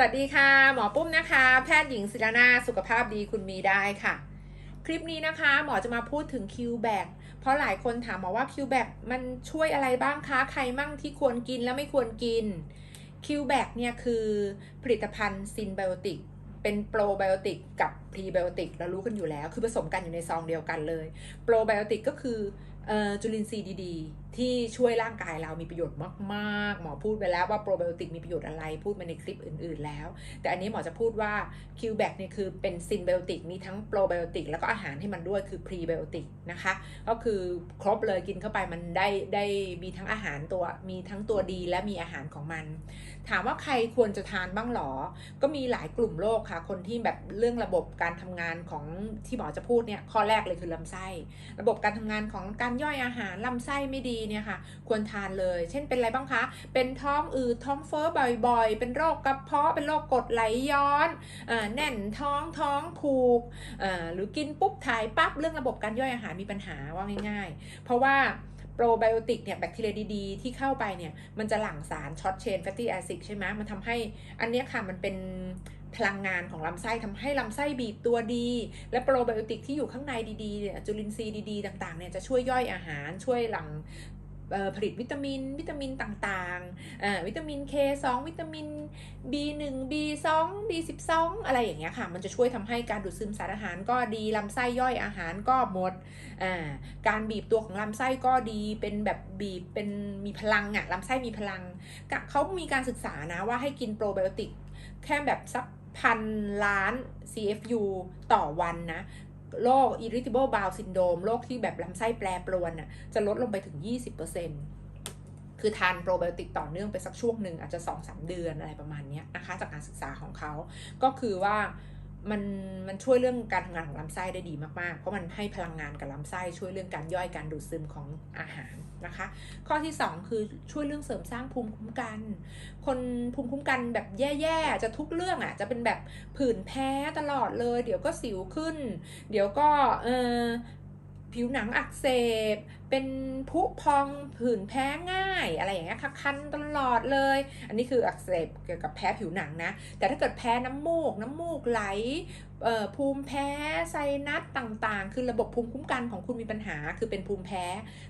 สวัสดีค่ะ หมอปุ้มนะคะ แพทย์หญิงศิรนาสุขภาพดีคุณมีได้ค่ะ คลิปนี้นะคะ หมอจะมาพูดถึงคิวแบกเพราะหลายคนถามหมอว่าคิวแบกมันช่วยอะไรบ้างคะใครมั่งที่ควรกินและไม่ควรกินคิวแบกเนี่ยคือผลิตภัณฑ์ซินไบโอติกเป็นโปรไบโอติกกับพรีไบโอติกเรารู้กันอยู่แล้ว คือผสมกันอยู่ในซองเดียวกันเลย โปรไบโอติกก็คือออจุลินทรีย์ดีๆที่ช่วยร่างกายเรามีประโยชน์มากๆ หมอพูดไปแล้วว่าโปรไบโอติกมีประโยชน์อะไร พูดมาในคลิปอื่น ๆ แล้ว แต่อันนี้หมอจะพูดว่าคิวแบกเนี่ยคือเป็นซินไบโอติกมีทั้งโปรไบโอติกแล้วก็อาหารให้มันด้วยคือพรีไบโอติกนะคะ ก็คือครบเลยกินเข้าไปมันได้ได้มีทั้งอาหารตัวมีทั้งตัวดีและมีอาหารของมัน ถามว่าใครควรจะทานบ้างหรอ ก็มีหลายกลุ่มโรคค่ะ คนที่แบบเรื่องระบบการทำงานของที่หมอจะพูดเนี่ยข้อแรกเลยคือลำไส้ ระบบการทำงานของการย่อยอาหารลำไส้ไม่ดีเนี่ยค่ะควรทานเลย เช่นเป็นอะไรบ้างคะ เป็นท้องอืดท้องเฟ้อบ่อยๆ เป็นโรคกระเพาะเป็นโรคกรดไหลย้อนอแน่นท้องท้องผูกหรือกินปุ๊บถ่ายปั๊บเรื่องระบบการย่อยอาหารมีปัญหาว่าง่ายๆ เพราะว่าโปรไบโอติกเนี่ยแบคทีเรียดีๆ ที่เข้าไปเนี่ยมันจะหลั่งสารช็อตเชนแฟตตี้แอซิดใช่ไหมมันทำให้อันนี้ค่ะมันเป็น พลังงานของลำไส้ทำให้ลำไส้บีบตัวดี และโปรไบโอติกที่อยู่ข้างในดีๆเนี่ยจุลินทรีย์ดีๆ ต่างๆเนี่ยจะช่วยย่อยอาหารช่วยหลังผลิตวิตามิน วิตามินต่างๆ วิตามิน K2 วิตามิน B1 B2 B12 อะไรอย่างเงี้ยค่ะ มันจะช่วยทำให้การดูดซึมสารอาหารก็ดีลำไส้ย่อยอาหารก็หมด การบีบตัวของลำไส้ก็ดี เป็นแบบบีบ เป็นมีพลังอะลำไส้มีพลัง เขามีการศึกษานะว่าให้กินโปรไบโอติกแค่แบบสัก พันล้าน CFU ต่อวันนะโรค irritable bowel syndrome โรคที่แบบลำไส้แปรปรวนน่ะจะลดลงไปถึง 20%คือทานโปรไบโอติกต่อเนื่องไปสักช่วงหนึ่งอาจจะ 2-3 เดือนอะไรประมาณนี้นะคะ จากการศึกษาของเขา ก็คือว่า มันมันช่วยเรื่องการทำงานของลำไส้ได้ดีมากๆ เพราะมันให้พลังงานกับลำไส้ช่วยเรื่องการย่อยการดูดซึมของอาหารนะคะ ข้อที่ 2 คือช่วยเรื่องเสริมสร้างภูมิคุ้มกัน คนภูมิคุ้มกันแบบแย่ๆจะทุกเรื่องอะจะเป็นแบบผื่นแพ้ตลอดเลย เดี๋ยวก็สิวขึ้น เดี๋ยวก็เออ ผิวหนังอักเสบ เป็นผุพองผื่นแพ้ง่าย อะไรอย่างเงี้ยค่ะคันตลอดเลย อันนี้คืออักเสบเกี่ยวกับแพ้ผิวหนังนะ แต่ถ้าเกิดแพ้น้ำมูก น้ำมูกไหล ภูมิแพ้ไซนัสต่างๆ คือระบบภูมิคุ้มกันของคุณมีปัญหา คือเป็นภูมิแพ้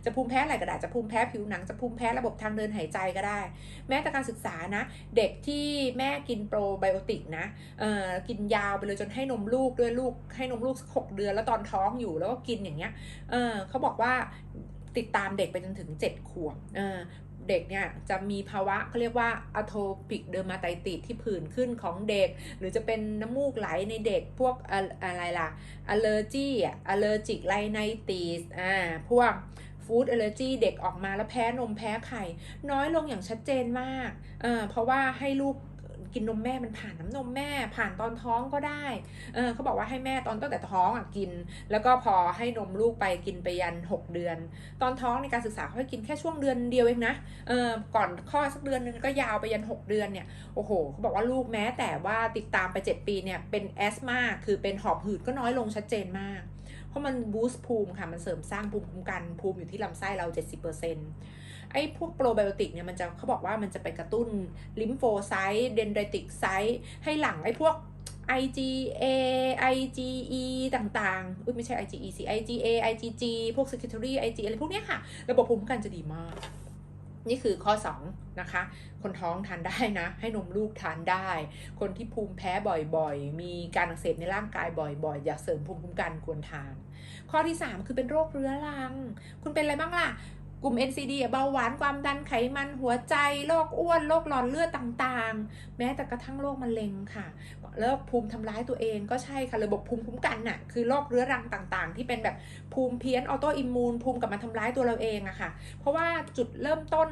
จะภูมิแพ้อะไรก็ได้ จะภูมิแพ้ผิวหนัง จะภูมิแพ้ระบบทางเดินหายใจก็ได้ แม้แต่การศึกษานะ เด็กที่แม่กินโปรไบโอติกนะกินยาวไปเลยจนให้นมลูกด้วยลูกให้นมลูกสักหกเดือนแล้วตอนท้องอยู่แล้วก็กินอย่างเงี้ยเเขาบอกว่าติดตามเด็กไปจนถึง 7 ขวบ เด็กเนี่ยจะมีภาวะเขาเรียกว่าอโทปิกเดอร์มาไตติดที่ผื่นขึ้นของเด็ก หรือจะเป็นน้ำมูกไหลในเด็กพวกอะอะไรล่ะอัลเลอร์จีอะอัลเลอร์จิกไลไนติสอ่าพวกฟู้ดอัลเลอร์จีเด็กออกมาแล้วแพ้นมแพ้ไข่ น้อยลงอย่างชัดเจนมากเออเพราะว่าให้ลูก กินนมแม่มันผ่านน้ำนมแม่ ผ่านตอนท้องก็ได้ เออเขาบอกว่าให้แม่ตอนตั้งแต่ท้องอะกิน แล้วก็พอให้นมลูกไปกินไปยัน 6 เดือน ตอนท้องในการศึกษาเขาให้กินแค่ช่วงเดือนเดียวเองนะ เออก่อนคลอสักเดือนนึงก็ยาวไปยัน 6 เดือนเนี่ย โอ้โหเขาบอกว่าลูกแม้แต่ว่าติดตามไป 7 ปีเนี่ยเป็นแอสมาคือเป็นหอบหืดก็น้อยลงชัดเจนมากเพราะมันบูสต์ภูมิค่ะ มันเสริมสร้างภูมิคุ้มกันภูมิอยู่ที่ลำไส้เรา 70% ไอ้พวกโปรไบโอติกเนี่ยมันจะเขาบอกว่ามันจะไปกระตุ้นลิมโฟไซต์เดนไดติกไซต์ให้หลั่งไอ้พวก IgA IgE ต่างๆ อุ้ยไม่ใช่ IgE สิ IgA IgG พวก secretory IG อะไรพวกเนี้ยค่ะ ระบบภูมิคุ้มกันจะดีมาก นี่คือข้อ 2 นะคะ คนท้องทานได้นะ ให้นมลูกทานได้ คนที่ภูมิแพ้บ่อยๆ มีการอักเสบในร่างกายบ่อยๆ อยากเสริมภูมิคุ้มกันควรทาน ข้อที่ 3 คือเป็นโรคเรื้อรัง คุณเป็นอะไรบ้างล่ะ กลุ่ม NCD เบาหวานความดันไขมันหัวใจโรคอ้วนโรคหลอดเลือดต่างๆ แม้แต่กระทั่งโรคมะเร็งค่ะโรคภูมิทำร้ายตัวเองก็ใช่ค่ะระบบภูมิคุ้มกันน่ะคือโรคเรื้อรังต่างๆ ที่เป็นแบบภูมิเพี้ยนออโตอิมมูนภูมิกลับมาทำร้ายตัวเราเองอะค่ะ เพราะว่าจุดเริ่มต้น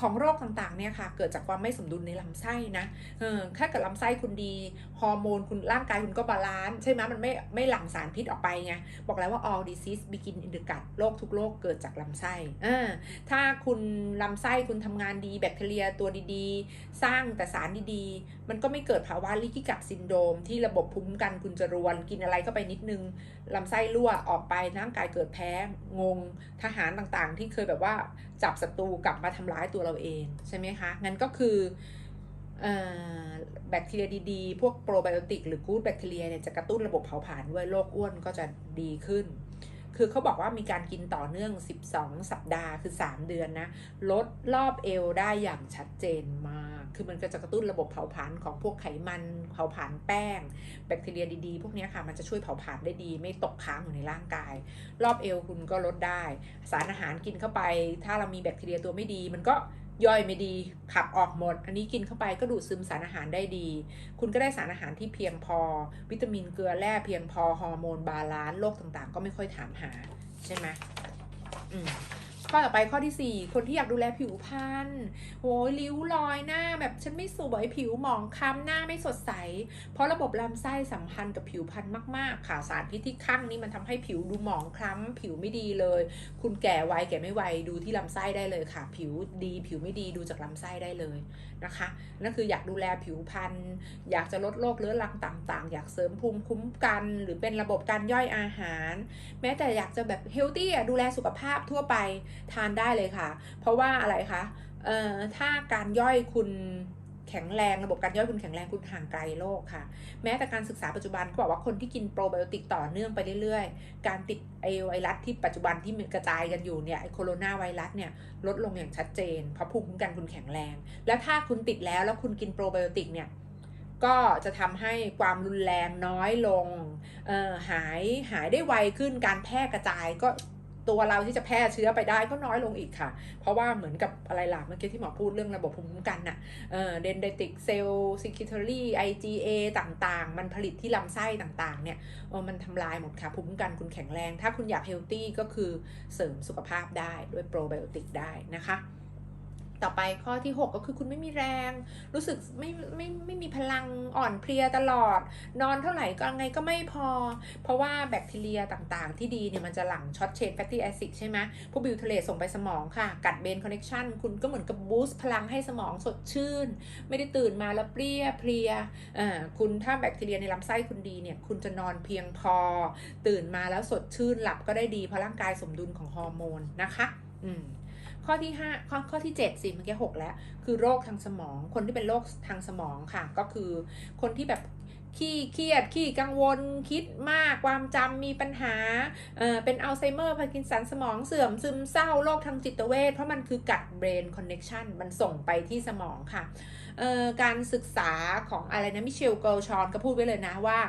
ของโรคต่างๆเนี่ยค่ะเกิดจากความไม่สมดุลในลำไส้นะเออถ้าเกิดลำไส้คุณดีฮอร์โมนคุณร่างกายคุณก็บาลานซ์ใช่ไหมมันไม่ไม่หลั่งสารพิษออกไปไงบอกแล้วว่า all disease begin in the gut โรคทุกโรคเกิดจากลำไส้อ่าถ้าคุณลำไส้คุณทำงานดีแบคทีเรียตัวดีๆ สร้างแต่สารดีๆ มันก็ไม่เกิดภาวะลิกิกัดซินโดรมที่ระบบภูมิคุ้มกันคุณจะรวน กินอะไรเข้าไปนิดนึงลำไส้รั่วออกไปร่างกายเกิดแพ้งงทหารต่างๆ ที่เคยแบบว่า จับศัตรูกลับมาทำร้ายตัวเราเองใช่ไหมคะ งั้นก็คือแบคทีเรียดีๆ พวกโปรไบโอติกหรือกู๊ดแบคทีเรียเนี่ยจะกระตุ้นระบบเผาผลาญด้วยโรคอ้วนก็จะดีขึ้น คือเขาบอกว่ามีการกินต่อเนื่อง 12 สัปดาห์คือ 3 เดือนนะ ลดรอบเอวได้อย่างชัดเจนมาก คือมันก็จะกระตุ้นระบบเผาผลาญของพวกไขมันเผาผลาญแป้ง แบคทีเรียดีๆ พวกนี้ค่ะ มันจะช่วยเผาผลาญได้ดี ไม่ตกค้างอยู่ในร่างกาย รอบเอวคุณก็ลดได้ สารอาหารกินเข้าไป ถ้าเรามีแบคทีเรียตัวไม่ดีมันก็ ย่อยไม่ดีขับออกหมด อันนี้กินเข้าไปก็ดูดซึมสารอาหารได้ดี คุณก็ได้สารอาหารที่เพียงพอ วิตามินเกลือแร่เพียงพอฮอร์โมนบาลานซ์โรคต่างๆ ก็ไม่ค่อยถามหาใช่ไหมอืม ข้อต่อไปข้อที่ 4 คนที่อยากดูแลผิวพรรณโอ้ยริ้วรอยหน้าแบบฉันไม่สวยผิวหมองคล้ำหน้าไม่สดใส เพราะระบบลำไส้สัมพันธ์กับผิวพรรณมากๆค่ะสารพิษที่ข้างนี้มันทำให้ผิวดูหมองคล้ำผิวไม่ดีเลย คุณแก่ไวแก่ไม่ไวดูที่ลำไส้ได้เลยค่ะ ผิวดีผิวไม่ดีดูจากลำไส้ได้เลยนะคะนั่นคืออยากดูแลผิวพรรณอยากจะลดโรคเรื้อรังต่างๆ อยากเสริมภูมิคุ้มกัน หรือเป็นระบบการย่อยอาหาร แม้แต่อยากจะแบบเฮลตี้อ่ดูแลสุขภาพทั่วไปทานได้เลยค่ะ เพราะว่าอะไรคะเอ่อถ้าการย่อยคุณแข็งแรงระบบการย่อยคุณแข็งแรงคุณห่างไกลโรคค่ะ แม้แต่การศึกษาปัจจุบันเขาบอกว่าคนที่กินโปรไบโอติกต่อเนื่องไปเรื่อยๆ การติดไอไวรัสที่ปัจจุบันที่กระจายกันอยู่เนี่ยไอโคโรนาไวรัสเนี่ยลดลงอย่างชัดเจน เพราะภูมิคุ้มกันคุณแข็งแรง แล้วถ้าคุณติดแล้วแล้วคุณกินโปรไบโอติกเนี่ยก็จะทำให้ความรุนแรงน้อยลงเอ่อหายหายได้ไวขึ้นการแพร่กระจายก็ ตัวเราที่จะแพร่เชื้อไปได้ก็น้อยลงอีกค่ะ เพราะว่าเหมือนกับอะไรล่ะเมื่อกี้ที่หมอพูดเรื่องระบบภูมิคุ้มกันน่ะเอ่อเดนเดติกเซลล์ซิคิทอรี่ IgA ต่างๆ มันผลิตที่ลำไส้ต่างๆ เนี่ยเออมันทำลายหมดค่ะ ภูมิคุ้มกันคุณแข็งแรง ถ้าคุณอยากเฮลตี้ก็คือเสริมสุขภาพได้ด้วยโปรไบโอติกได้นะคะ ต่อไปข้อที่ 6 ก็คือคุณไม่มีแรง รู้สึกไม่ไม่ไม่มีพลังอ่อนเพลียตลอด นอนเท่าไหร่ก็ไงก็ไม่พอ เพราะว่าแบคทีเรียต่างๆ ที่ดีเนี่ยมันจะหลั่งช็อตเชนแฟตตี้แอซิดใช่ไหมพวกบิวเทเลตส่งไปสมองค่ะ กัดเบนคอนเน c ชันคุณก็เหมือนกับบูสต์พลังให้สมองสดชื่น ไม่ได้ตื่นมาแล้วเปรี้ยเพลียอ่าคุณถ้าแบคทีเรียในลำไส้คุณดีเนี่ยคุณจะนอนเพียงพอ ตื่นมาแล้วสดชื่นหลับก็ได้ดีเพราะร่างกายสมดุลของฮอร์โมนนะคะ อืม ข้อที่5ข้อข้อที่ 7สิเมื่อกี้6แล้ว คือโรคทางสมอง คนที่เป็นโรคทางสมองค่ะ ก็คือคนที่แบบขี้เครียดขี้กังวลคิดมากความจำมีปัญหาเอ่อเป็นอัลไซเมอร์พาร์กินสันสมองเสื่อมซึมเศร้าโรคทางจิตเวชเพราะมันคือกัดเบรนคอนเน็ชันมันส่งไปที่สมองค่ะเอ่อการศึกษาของอะไรนะมิเชลเกลชอนก็พูดไว้เลยนะว่า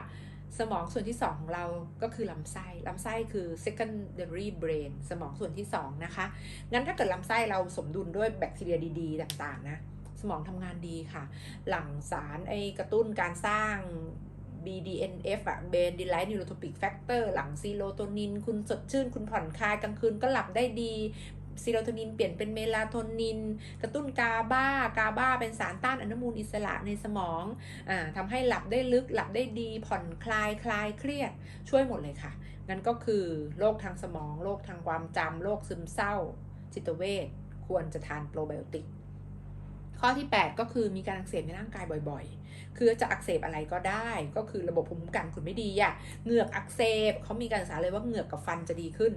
สมองส่วนที่ 2 ของเราก็คือลำไส้ลำไส้คือ secondary brain สมองส่วนที่ 2 นะคะ งั้นถ้าเกิดลำไส้เราสมดุลด้วยแบคทีเรียดี ๆ ต่างๆ นะ สมองทำงานดีค่ะ หลั่งสารไอกระตุ้นการสร้าง BDNF อะ Brain Delight Neurotropic Factor หลั่งซีโรโทนิน คุณสดชื่น คุณผ่อนคลายกลางคืนก็หลับได้ดี ซีโรโทนินเปลี่ยนเป็นเมลาโทนิน กระตุ้นกาบากาบาเป็นสารต้านอนุมูลอิสระในสมองอ่าทำให้หลับได้ลึกหลับได้ดีผ่อนคลายคลายเครียดช่วยหมดเลยค่ะ นั่นก็คือโรคทางสมองโรคทางความจำโรคซึมเศร้า จิตเวชควรจะทานโปรไบโอติกข้อที่ 8 ก็คือมีการอักเสบในร่างกายบ่อยๆ คือจะอักเสบอะไรก็ได้ ก็คือระบบภูมิคุ้มกันคุณไม่ดีอะเหงือกอักเสบเขามีการศึกษาเลยว่าเหงือกกับฟันจะดีขึ้น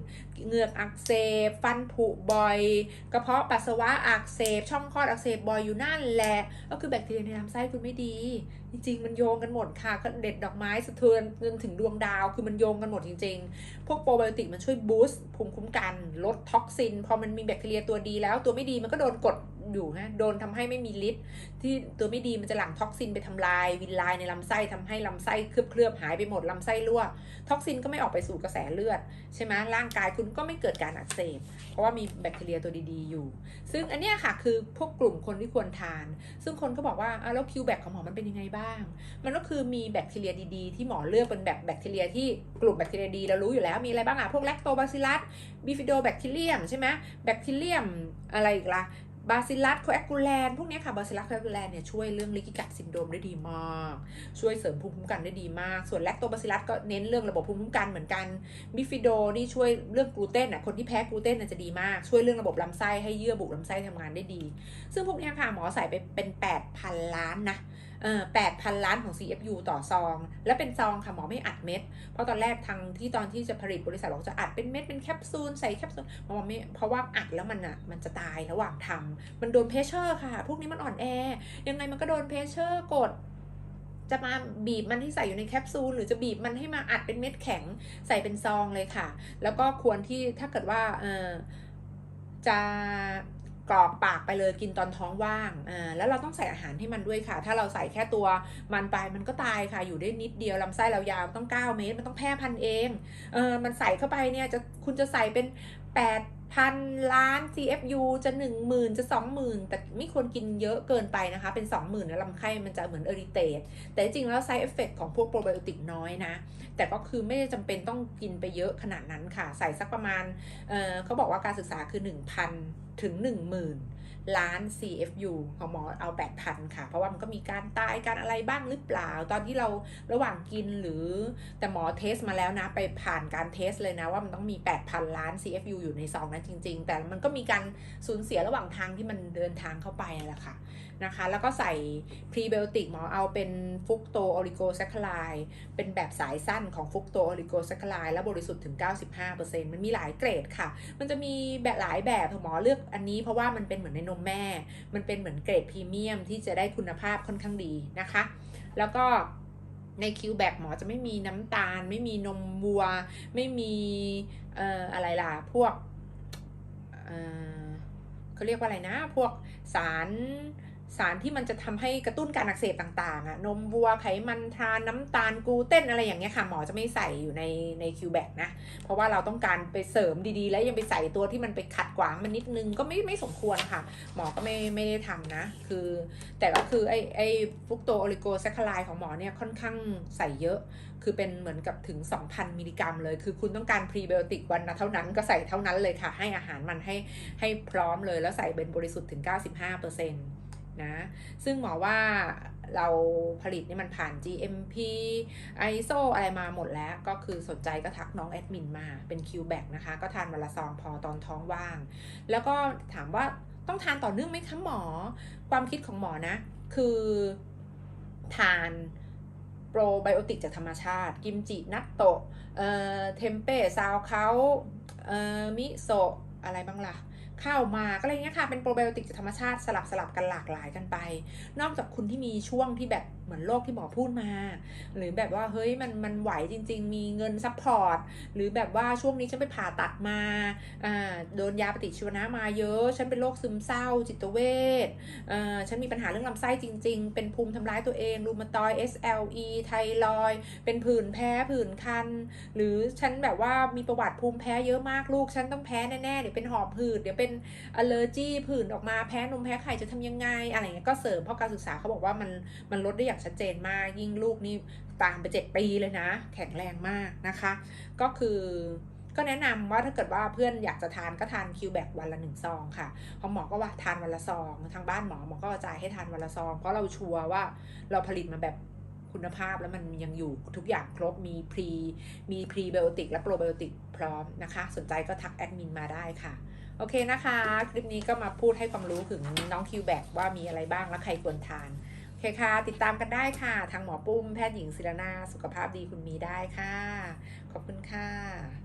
เหงือกอักเสบ ฟันผุบ่อย กระเพาะปัสสาวะอักเสบ ช่องคลอดอักเสบบ่อยอยู่นั่นแหละ ก็คือแบคทีเรียในลำไส้คุณไม่ดี จริงๆมันโยงกันหมดค่ะก็เด็ดดอกไม้สะเทือนจนถึงดวงดาว คือมันโยงกันหมดจริง ๆ พวกโปรไบโอติกมันช่วยบูสต์ภูมิคุ้มกันลดท็อกซิน พอมันมีแบคทีเรียตัวดีแล้วตัวไม่ดีมันก็โดนกดอยู่นะโดนทำให้ไม่มีฤทธิ์ที่ตัวไม่ดีมันจะหลั่งท็อกซินไปทำลาย วินไลน์ในลำไส้ทำให้ลำไส้เคลือบเคลือบๆหายไปหมดลำไส้รั่วท็อกซินก็ไม่ออกไปสู่กระแสเลือดใช่ไหมร่างกายคุณก็ไม่เกิดการอักเสบ เพราะว่ามีแบคทีเรียตัวดีๆอยู่ ซึ่งอันเนี้ยค่ะคือพวกกลุ่มคนที่ควรทาน ซึ่งคนก็บอกว่าแล้วคิวแบคของหมอมันเป็นยังไงบ้างมันก็คือมีแบคทีเรียดีๆ ที่หมอเลือกเป็นแบบแบคทีเรียที่กลุ่มแบคทีเรียดีเรารู้อยู่แล้วมีอะไรบ้างอะพวกแลคโตบาซิลัสบิฟิโดแบคทีเรียมใช่ไหมแบคทีเรียมอะไรอีกล่ะบาซิลัสโคแอคูแลนพวกนี้ค่ะบาซิลัสโคแอคูแลนเนี่ยช่วยเรื่องลิกิกัดซินโดรมได้ดีมาก ช่วยเสริมภูมิคุ้มกันได้ดีมาก ส่วนแลคโตบาซิลัสก็เน้นเรื่องระบบภูมิคุ้มกันเหมือนกันบิฟิโดนี่ช่วยเรื่องกลูเตนอะคนที่แพ้กลูเตนน่ะจะดีมาก ช่วยเรื่องระบบลำไส้ให้เยื่อบุลำไส้ทำงานได้ดี ซึ่งพวกนี้ค่ะหมอใส่ไปเป็น 8,000 ล้านนะ แปดพันล้านของ CFU ต่อซอง และเป็นซองค่ะหมอไม่อัดเม็ด เพราะตอนแรกทางที่ตอนที่จะผลิตบริษัทบอกจะอัดเป็นเม็ดเป็นแคปซูลใส่แคปซูลหมอไม่เพราะว่าอัดแล้วมันอะมันจะตายระหว่างทำมันโดนเพชเชอร์ค่ะ พวกนี้มันอ่อนแอ ยังไงมันก็โดนเพชเชอร์กดจะมาบีบมันที่ใส่อยู่ในแคปซูลหรือจะบีบมันให้มาอัดเป็นเม็ดแข็งใส่เป็นซองเลยค่ะ แล้วก็ควรที่ถ้าเกิดว่าเออจะ กรอกปากไปเลยกินตอนท้องว่างอ่าแล้วเราต้องใส่อาหารให้มันด้วยค่ะ ถ้าเราใส่แค่ตัวมันไปมันก็ตายค่ะ อยู่ได้นิดเดียวลำไส้เรายาวต้อง 9 เมตร มันต้องแพร่พันธุ์เองเออมันใส่เข้าไปเนี่ยจะคุณจะใส่เป็น พันล้าน CFU จะ 10,000 จะ 20,000 แต่ไม่ควรกินเยอะเกินไปนะคะ เป็น 20,000 แล้วลำไส้มันจะเหมือนเอริเตตแต่จริงๆแล้วไซเอฟเฟกของพวกโปรไบโอติกน้อยนะ แต่ก็คือไม่ได้จำเป็นต้องกินไปเยอะขนาดนั้นค่ะ ใส่สักประมาณเเขาบอกว่าการศึกษาคือ 1,000 ถึง 10,000 ล้าน CFU ของหมอเอา 8,000 ค่ะ เพราะว่ามันก็มีการตายการอะไรบ้างหรือเปล่า ตอนที่เราระหว่างกินหรือแต่หมอเทสมาแล้วนะ ไปผ่านการเทสเลยนะว่ามันต้องมี 8,000 ล้าน CFU อยู่ในซองนั้นจริง ๆ แต่มันก็มีการสูญเสียระหว่างทางที่มันเดินทางเข้าไปแหละค่ะนะคะ แล้วก็ใส่พรีไบโอติกหมอเอาเป็นฟุกโตโอลิโกแซคคลายเป็นแบบสายสั้นของฟุกโตโอลิโกแซคคลายและบริสุทธิ์ถึง 95%มันมีหลายเกรดค่ะ มันจะมีแบบหลายแบบหมอเลือกอันนี้เพราะว่ามันเป็นเหมือนในนมแม่ มันเป็นเหมือนเกรดพรีเมียมที่จะได้คุณภาพค่อนข้างดีนะคะ แล้วก็ในคิวแบกหมอจะไม่มีน้ำตาล ไม่มีนมวัว ไม่มีเอ่ออะไรล่ะ พวกเอ่อเขาเรียกว่าอะไรนะ พวกสาร สารที่มันจะทำให้กระตุ้นการอักเสบต่างๆอะนมวัวไขมันทานน้ำตาลกลูเตนอะไรอย่างเงี้ยค่ะหมอจะไม่ใส่อยู่ในในคิวแบกนะ เพราะว่าเราต้องการไปเสริมดีๆ แล้วยังไปใส่ตัวที่มันไปขัดขวางมันนิดนึงก็ไม่ไม่สมควรค่ะ หมอก็ไม่ไม่ได้ทำนะ คือ แต่ก็คือไอไอฟุกโตโอลิโกแซคคลายของหมอเนี่ยค่อนข้างใส่เยอะ คือเป็นเหมือนกับถึง 2,000 มิลลิกรัมเลย คือคุณต้องการพรีไบโอติกวันนะเท่านั้นก็ใส่เท่านั้นเลยค่ะ ให้อาหารมันให้ให้พร้อมเลยแล้วใส่เป็นบริสุทธิ์ถึง 95%นะ ซึ่งหมอว่าเราผลิตนี่มันผ่าน GMP ISO อะไรมาหมดแล้ว ก็คือสนใจก็ทักน้องแอดมินมาเป็น q b a c นะคะ ก็ทานวันละซองพอตอนท้องว่าง แล้วก็ถามว่าต้องทานต่อเนื่องไหมคะหมอ ความคิดของหมอนะ คือทานโปรไบโอติกจากธรรมชาติ กิมจินัตโตะเอ่อเทมเป้ซาวเขาเอ่อมิโซะอะไรบ้างล่ะ ข้าวมากอะไรเงี้ยค่ะ เป็นโปรไบโอติกจากธรรมชาติสลับสลับกันหลากหลายกันไป นอกจากคุณที่มีช่วงที่แบบ มือนโรคที่หมอพูดมา หรือแบบว่าเฮ้ยมันมันไหวจริง ๆ มีเงินซัพพอร์ตหรือแบบว่าช่วงนี้ฉันไปผ่าตัดมาอ่าโดนยาปฏิชีวนะมาเยอะ ฉันเป็นโรคซึมเศร้า จิตเวชอ่าฉันมีปัญหาเรื่องลำไส้จริง ๆ เป็นภูมิทำร้ายตัวเองรูมาตอย SLE ไทรอยเป็นผื่นแพ้ผื่นคัน หรือฉันแบบว่ามีประวัติภูมิแพ้เยอะมากลูก ฉันต้องแพ้แน่ๆเดี๋ยวเป็นหอบหืดเดี๋ยวเป็นอ l เลอร์จีผื่นออกมาแพ้นมแพ้ไข่จะทำยังไงอะไรเงี้ยก็เสริมเพราะการศึกษาเขาบอกว่ามันมันลดได้อย่างชัดเจนมาก ยิ่งลูกนี่ตามไปเจ็ดปีเลยนะ แข็งแรงมากนะคะ ก็คือก็แนะนำว่าถ้าเกิดว่าเพื่อนอยากจะทานก็ทานคิวแบกวันละหนึ่งซองค่ะพราะหมอก็ว่าทานวันละซองทางบ้านหมอหมอก็กระจายให้ทานวันละซอง เพราะเราชัวร์ว่าเราผลิตมาแบบคุณภาพแล้วมันยังอยู่ทุกอย่างครบมีพรีมีพรีไบโอติกและโปรไบโอติกพร้อมนะคะ สนใจก็ทักแอดมินมาได้ค่ะ โอเคนะคะ คลิปนี้ก็มาพูดให้ความรู้ถึงน้องคิวแบกว่ามีอะไรบ้างและใครควรทาน เคค่ะ ติดตามกันได้ค่ะ ทางหมอปุ้มแพทย์หญิงศิรนา สุขภาพดีคุณมีได้ค่ะ ขอบคุณค่ะ